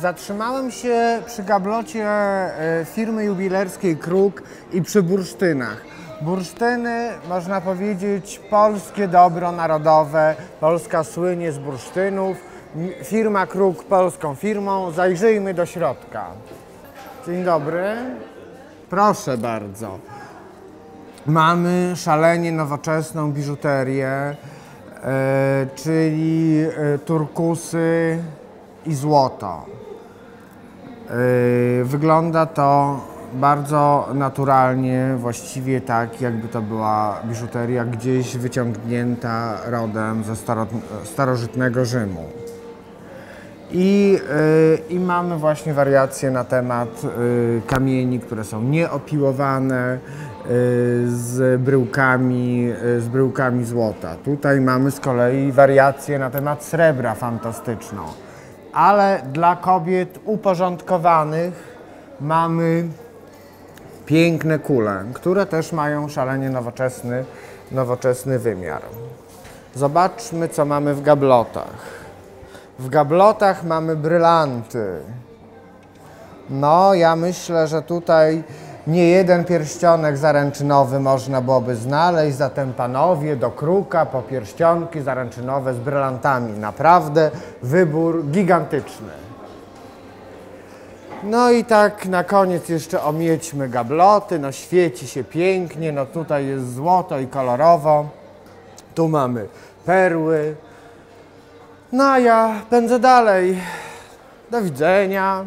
Zatrzymałem się przy gablocie e, firmy jubilerskiej Kruk i przy bursztynach. Bursztyny, można powiedzieć, polskie dobro narodowe. Polska słynie z bursztynów. Firma Kruk polską firmą. Zajrzyjmy do środka. Dzień dobry. Proszę bardzo. Mamy szalenie nowoczesną biżuterię, e, czyli e, turkusy i złoto. E, wygląda to bardzo naturalnie, właściwie tak, jakby to była biżuteria gdzieś wyciągnięta rodem ze staro, starożytnego Rzymu. I, y, I mamy właśnie wariacje na temat y, kamieni, które są nieopiłowane z bryłkami, z bryłkami złota. Tutaj mamy z kolei wariacje na temat srebra fantastyczną. Ale dla kobiet uporządkowanych mamy piękne kule, które też mają szalenie nowoczesny, nowoczesny wymiar. Zobaczmy, co mamy w gablotach. W gablotach mamy brylanty. No, ja myślę, że tutaj nie jeden pierścionek zaręczynowy można byłoby znaleźć, zatem panowie do kruka po pierścionki zaręczynowe z brylantami. Naprawdę wybór gigantyczny. No i tak na koniec jeszcze omiećmy gabloty, no świeci się pięknie, no tutaj jest złoto i kolorowo. Tu mamy perły, no a ja pędzę dalej. Do widzenia.